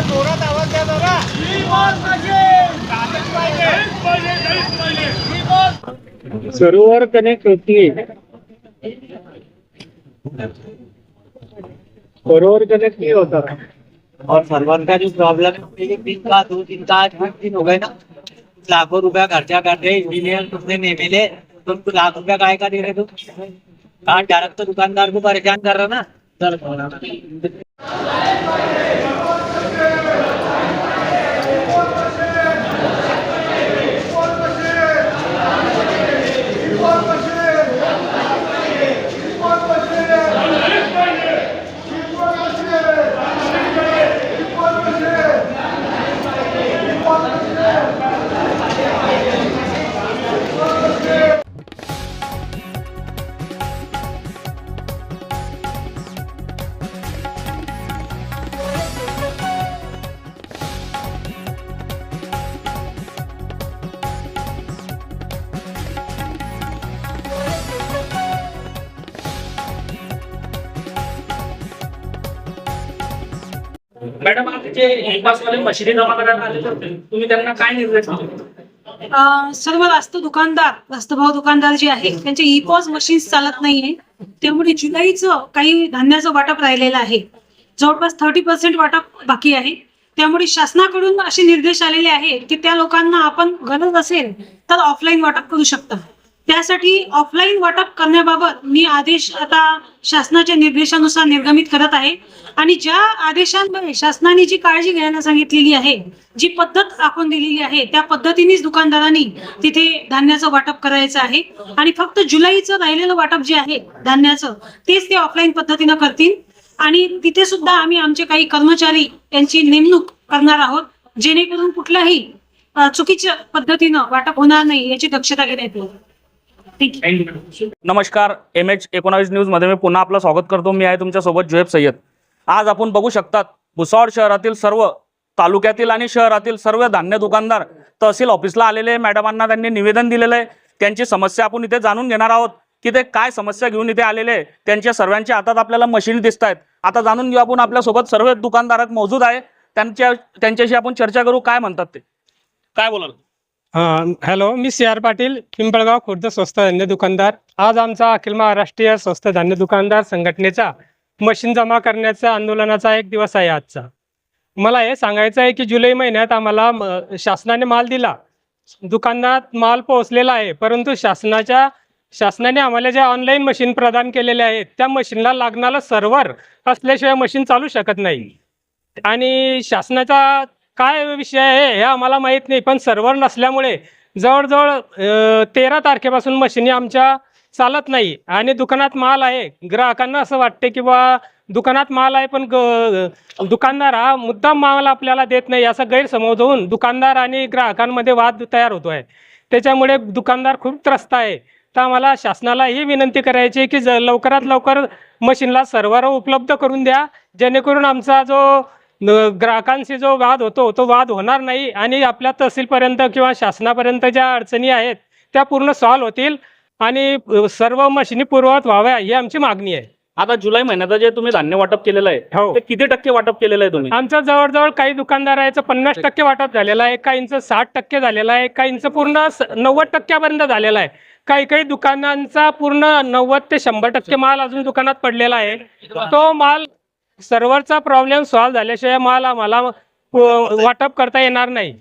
जोरात आवाज़ सरोवर कनेक्ट होती सरोवर कनेक्ट नहीं होता। और सर्वर का जो प्रॉब्लम है का, दो दिन का पाँच दिन हो गए ना। लाखों रुपया खर्चा करते इंजीनियर तुमने नहीं मिले तुमको लाख रुपया काय का दे रहे तुम कारण डायरेक्ट तो दुकानदार को परेशान कर रहा ना. चल. जे इपासवाले मशिदी जमा करायला आले होते तुम्ही त्यांना काय निर्देश दिले? सर्व रास्त दुकानदार रास्तभाव दुकानदार जे आहे त्यांचे ई पॉज मशीन्स चालत नाहीये. त्यामुळे जुलैचं काही धान्याचं वाटप राहिलेलं आहे. जवळपास थर्टी पर्सेंट वाटप बाकी आहे. त्यामुळे शासनाकडून असे निर्देश आलेले आहेत की त्या लोकांना आपण गरज असेल तर ऑफलाईन वाटप करू शकता. त्यासाठी ऑफलाईन वाटप करण्याबाबत मी आदेश आता शासनाच्या निर्देशानुसार निर्गमित करत आहे. आणि ज्या आदेशांमध्ये शासनाने जी काळजी घ्यायला सांगितलेली आहे जी पद्धत आखून दिलेली आहे त्या पद्धतीनेच दुकानदारांनी तिथे धान्याचं वाटप करायचं आहे. आणि फक्त जुलैचं राहिलेलं वाटप जे आहे धान्याचं तेच ते ऑफलाईन पद्धतीनं करतील. आणि तिथे सुद्धा आम्ही आमचे काही कर्मचारी यांची नेमणूक करणार आहोत जेणेकरून कुठल्याही चुकीच्या पद्धतीनं वाटप होणार नाही याची दक्षता घेण्यात येईल. नमस्कार एम एच एकोणावीस न्यूजमध्ये मी पुन्हा आपलं स्वागत करतो. मी आहे तुमच्यासोबत जुएब सय्यद. आज आपण बघू शकतात भुसावळ शहरातील सर्व तालुक्यातील आणि शहरातील सर्व धान्य दुकानदार तहसील ऑफिसला आलेले मॅडमांना त्यांनी निवेदन दिलेलं आहे. त्यांची समस्या आपण इथे जाणून घेणार आहोत की ते काय समस्या घेऊन इथे आलेले आहे. त्यांच्या सर्वांच्या हातात आपल्याला मशीन दिसत आहेत. आता जाणून घेऊ आपण आपल्यासोबत सर्व दुकानदारात मौजूद आहे. त्यांच्या त्यांच्याशी आपण चर्चा करू. काय म्हणतात ते? काय बोलाल? हॅलो मी सी आर पाटील पिंपळगाव खुर्द स्वस्त धान्य दुकानदार. आज आमचा अखिल महाराष्ट्रीय स्वस्त धान्य दुकानदार संघटनेचा मशीन जमा करण्याचा आंदोलनाचा एक दिवस आहे आजचा. मला हे सांगायचं आहे की जुलै महिन्यात आम्हाला म, शासनाने माल दिला. दुकानात माल पोहोचलेला आहे परंतु शासनाच्या शासनाने आम्हाला ज्या ऑनलाईन मशीन प्रदान केलेल्या आहेत त्या मशीनला लागणारं सर्व्हर असल्याशिवाय मशीन चालू शकत नाही. आणि शासनाचा काय विषय आहे हे आम्हाला माहीत नाही पण सर्व्हर नसल्यामुळे जवळजवळ तेरा तारखेपासून मशीनी आमच्या चालत नाही आणि दुकानात माल आहे. ग्राहकांना असं वाटते की बा दुकानात माल आहे पण ग- दुकानदार हा मुद्दाम माल आपल्याला देत नाही असा गैरसमज होऊन दुकानदार आणि ग्राहकांमध्ये वाद तयार होतो आहे त्याच्यामुळे दुकानदार खूप त्रस्त आहे. तर आम्हाला शासनाला ही विनंती करायची आहे की ज लवकरात लवकर मशीनला सर्व्हर उपलब्ध करून द्या जेणेकरून आमचा जो ग्राहकांशी जो वाद होतो तो वाद होणार नाही आणि आपल्या तहसीलपर्यंत किंवा शासनापर्यंत ज्या अडचणी आहेत त्या पूर्ण सॉल्व्ह होतील आणि सर्व मशिनी पूर्ववत व्हाव्या ही आमची मागणी आहे. आता जुलै महिन्यात जे तुम्ही धान्य वाटप केलेलं आहे हो. ते किती टक्के वाटप केलेलं आहे तुम्ही? आमचं जवळजवळ काही दुकानदाराचं पन्नास टक्के वाटप झालेलं आहे काहींचं साठ टक्के झालेलं आहे काहींचं पूर्ण नव्वद टक्क्यापर्यंत झालेलं आहे. काही काही दुकानांचा पूर्ण नव्वद ते शंभर टक्के माल अजून दुकानात पडलेला आहे. तो माल सर्व्हरचा प्रॉब्लेम सॉल्व्ह झाल्याशिवाय माल अ, वाटप करता येणार नाही.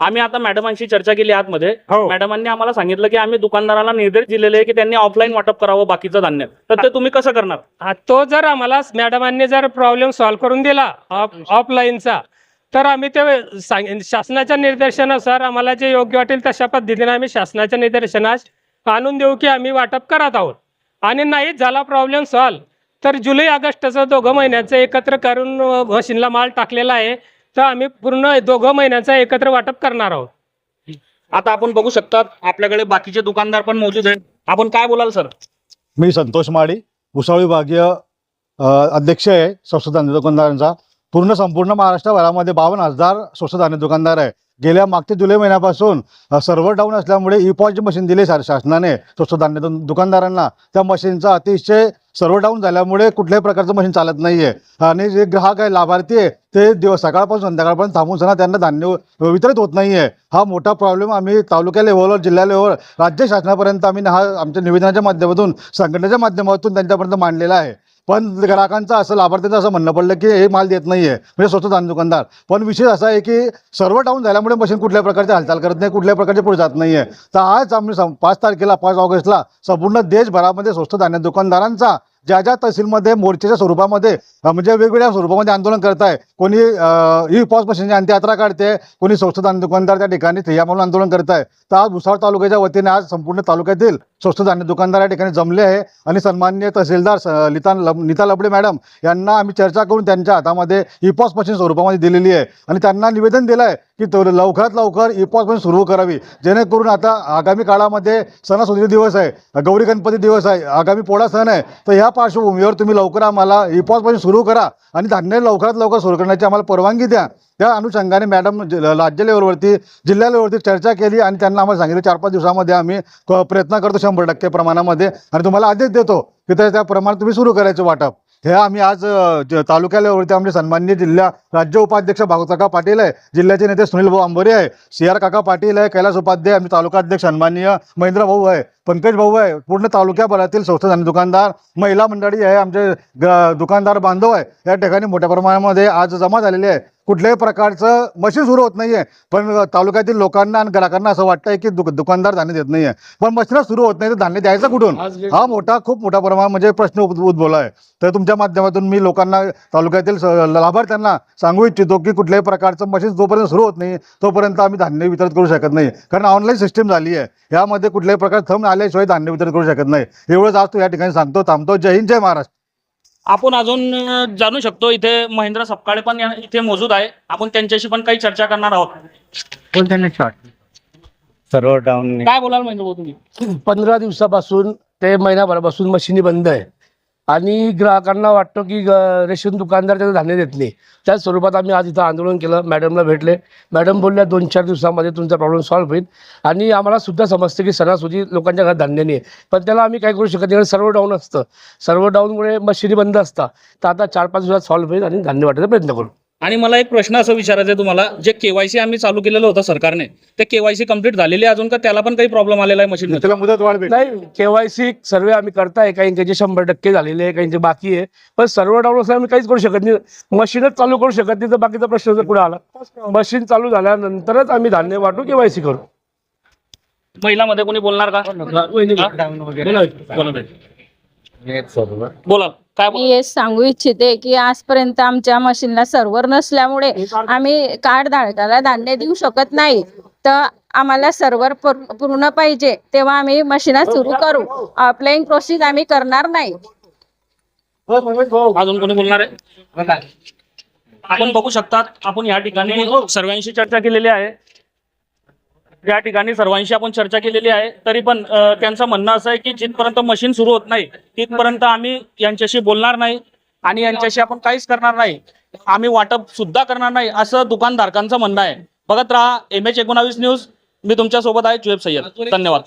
आम्ही आता मॅडमांशी चर्चा केली आतमध्ये. हो. मॅडमांनी आम्हाला सांगितलं की आम्ही दुकानदाराला निर्देश दिलेले आहे की त्यांनी ऑफलाईन वाटप करावं बाकीचं धान्य. तर ते तुम्ही कसं करणार? हा, तो जर आम्हाला मॅडमांनी जर प्रॉब्लेम सॉल्व्ह करून दिला ऑफ- ऑफलाईनचा तर आम्ही ते सांग शासनाच्या निर्देशानुसार आम्हाला जे योग्य वाटेल तशा पद्धतीने आम्ही शासनाच्या निर्देशनास आणून देऊ की आम्ही वाटप करत आहोत. आणि नाही झाला प्रॉब्लेम सॉल्व्ह तर जुलै ऑगस्टचं दोघं महिन्याचं एकत्र करून मशीनला माल टाकलेला आहे. तर आम्ही पूर्ण दोघं महिन्याचं एकत्र वाटप करणार आहोत. आता आपण बघू शकतात आपल्याकडे बाकीचे दुकानदार पण मौजूद आहेत. आपण काय बोलाल सर? मी संतोष माळी भुसावळ विभागीय अध्यक्ष आहे स्वस्त धान्य दुकानदारांचा. पूर्ण संपूर्ण महाराष्ट्रभरामध्ये बावन्न हजार स्वस्त धान्य दुकानदार आहे. गेल्या मागच्या जुलै महिन्यापासून सर्व्हर डाऊन असल्यामुळे ई पॉज मशीन दिले शा- शासनाने स्वस्त धान्य दुकानदारांना. त्या मशीनचा अतिशय सर्व डाऊन झाल्यामुळे कुठल्याही प्रकारचं मशीन चालत नाही आहे आणि जे ग्राहक आहे लाभार्थी आहे ते दिवस सकाळपासून संध्याकाळपर्यंत थांबून सणा त्यांना धान्य वितरित होत नाही आहे हा मोठा प्रॉब्लेम आम्ही तालुक्या लेवलवर जिल्हा लेवलवर राज्य शासनापर्यंत आम्ही हा आमच्या निवेदनाच्या माध्यमातून संघटनेच्या माध्यमातून त्यांच्यापर्यंत मांडलेला आहे. पण ग्राहकांचं असं लाभार्थ्यांचं असं म्हणणं पडलं की हे माल देत नाही आहे म्हणजे स्वस्त धान्य दुकानदार. पण विषय असा आहे की सर्व डाऊन झाल्यामुळे मशीन कुठल्या प्रकारची हालचाल करत नाही कुठल्या प्रकारचे पुढे जात नाही आहे तर आज आम्ही सं- पाच तारखेला पाच ऑगस्टला संपूर्ण देशभरामध्ये स्वस्त धान्य दुकानदारांचा ज्या ज्या तहसीलमध्ये मोर्चेच्या स्वरूपामध्ये म्हणजे वेगवेगळ्या स्वरूपामध्ये आंदोलन करत आहे कोणी ई पॉस मशीनची अंत्ययात्रा काढते कोणी स्वस्त धान्य दुकानदार त्या ठिकाणी ठिय्या म्हणून आंदोलन करत आहे तर आज भुसावळ तालुक्याच्या वतीने आज संपूर्ण तालुक्यातील स्वस्त धान्य दुकानदार या ठिकाणी जमले आहे. आणि सन्मान्य तहसीलदार स- लिता लब नीता लबडे मॅडम यांना आम्ही चर्चा करून त्यांच्या हातामध्ये ई मशीन स्वरूपामध्ये दिलेली आहे. आणि त्यांना निवेदन दिलं आहे की लवकरात लवकर ई मशीन सुरू करावी. जेणेकरून आता आगामी काळामध्ये सणासुदी दिवस आहे गौरी गणपती दिवस आहे आगामी पोळा सण आहे. तर ह्या पार्श्वभूमीवर तुम्ही लवकर आम्हाला ई मशीन सुरू करा. आणि धान्य लवकरात लवकर सुरू करण्याची आम्हाला परवानगी द्या. त्या अनुषंगाने मॅडम राज्य लेवलवरती जिल्हा लेवलवरती चर्चा केली आणि त्यांना आम्हाला सांगितलं चार पाच दिवसामध्ये आम्ही प्रयत्न करतो शंभर टक्के प्रमाणामध्ये. आणि तुम्हाला आदेश देतो की त्या त्या प्रमाणात तुम्ही सुरू करायचं वाटप. हे आम्ही आज तालुक्या लेवलवरती आमचे सन्मान्य जिल्हा राज्य उपाध्यक्ष भागवत पाटील आहे जिल्ह्याचे नेते सुनील भाऊ आंबोरे आहे सी आर काका पाटील आहे कैलास उपाध्याय आमचे तालुका अध्यक्ष सन्मान्य महेंद्र भाऊ आहे पंकज भाऊ आहे पूर्ण तालुक्याभरातील संस्था आणि दुकानदार महिला मंडळी आहे आमचे ग- दुकानदार बांधव आहे. या ठिकाणी मोठ्या प्रमाणामध्ये आज जमा झालेले आहे. कुठल्याही प्रकारचं मशीन सुरू होत नाही आहे पण तालुक्यातील लोकांना आणि ग्राहकांना असं वाटतंय की दुक दुकानदार धान्य देत नाही आहे पण मशीनच सुरू होत नाही तर धान्य द्यायचं कुठून? हा मोठा खूप मोठा प्रमाण म्हणजे प्रश्न उद- उद्भवला आहे. तर तुमच्या माध्यमातून मी लोकांना तालुक्यातील लाभार्थ्यांना सांगू इच्छितो की कुठल्याही प्रकारचं मशीन जोपर्यंत सुरू होत नाही तोपर्यंत आम्ही धान्य वितरित करू शकत नाही. कारण ऑनलाईन सिस्टीम झाली आहे. यामध्ये कुठल्याही प्रकार थंब आल्याशिवाय धान्य वितरित करू शकत नाही. एवढंच आज तू या ठिकाणी सांगतो थांबतो. जय हिंद जय महाराष्ट्र. आपण अजून जाणू शकतो इथे महेंद्र सपकाळे पण या- इथे मौजूद आहे. आपण त्यांच्याशी पण काही चर्चा करणार आहोत. सर्व्हर डाऊन काय बोलाल महेंद्र भाऊ तुम्ही? पंधरा दिवसापासून ते महिनाभरापासून मशिनी बंद आहे. आणि ग्राहकांना वाटतो की ग- रेशन दुकानदार त्याचं धान्य देत नाही. त्याच स्वरूपात आम्ही आज इथं आंदोलन केलं मॅडमला भेटले. मॅडम बोलल्या दोन चार दिवसामध्ये तुमचा प्रॉब्लेम सॉल्व्ह होईल. आणि आम्हाला सुद्धा समजतं की सणासुदी लोकांच्या घरात धान्य नाही आहे पण त्याला आम्ही काय करू शकत नाही? सर्व डाऊन असतं. सर्व डाऊनमुळे मशिनी बंद असतात. तर आता चार पाच दिवसात सॉल्व्ह होईल आणि धान्य वाटायचा प्रयत्न करू. आणि मला एक प्रश्न असं विचारायचा आहे तुम्हाला जे केवायसी आम्ही चालू केलेलं होतं सरकारने ते केवायसी कंप्लीट झालेली आहे अजून का त्याला पण काही प्रॉब्लेम आलेला आहे मशीन त्याला मुदत वाढ भेट नाही केवायसी सर्वे आम्ही करताय काहींचे शंभर टक्के झालेले आहे काहींचे बाकी आहे पण सर्व डाऊन असं आम्ही काहीच करू शकत नाही. मशीनच चालू करू शकत नाही तर बाकीचा प्रश्न जर पुढे आला. मशीन चालू झाल्यानंतरच आम्ही धान्य वाटू केवायसी करू. महिलामध्ये कोणी बोलणार का. बोला. काय मी हेच सांगू इच्छिते की आजपर्यंत आमच्या मशीनला सर्व्हर नसल्यामुळे आम्ही कार्ड धारकाला धान्य देऊ शकत नाही. तर आम्हाला सर्व्हर पूर्ण पाहिजे तेव्हा आम्ही मशीन सुरू करू. ऑफलाईन प्रोसेस आम्ही करणार नाही. अजून कोणी बोलणार आहे? आपण बघू शकतात आपण या ठिकाणी सर्वांशी चर्चा केलेली आहे. या ठिकाणी सर्वांशी आपण चर्चा केलेली आहे. तरी पण त्यांचं म्हणणं असं आहे की जिथपर्यंत मशीन सुरू होत नाही तिथपर्यंत आम्ही यांच्याशी बोलणार नाही आणि यांच्याशी आपण काहीच करणार नाही. आम्ही वाटप सुद्धा करणार नाही असं दुकानधारकांचं म्हणणं आहे. बघत राहा एम एच एकोणावीस न्यूज मी तुमच्यासोबत आहे चुएब सय्यद. धन्यवाद.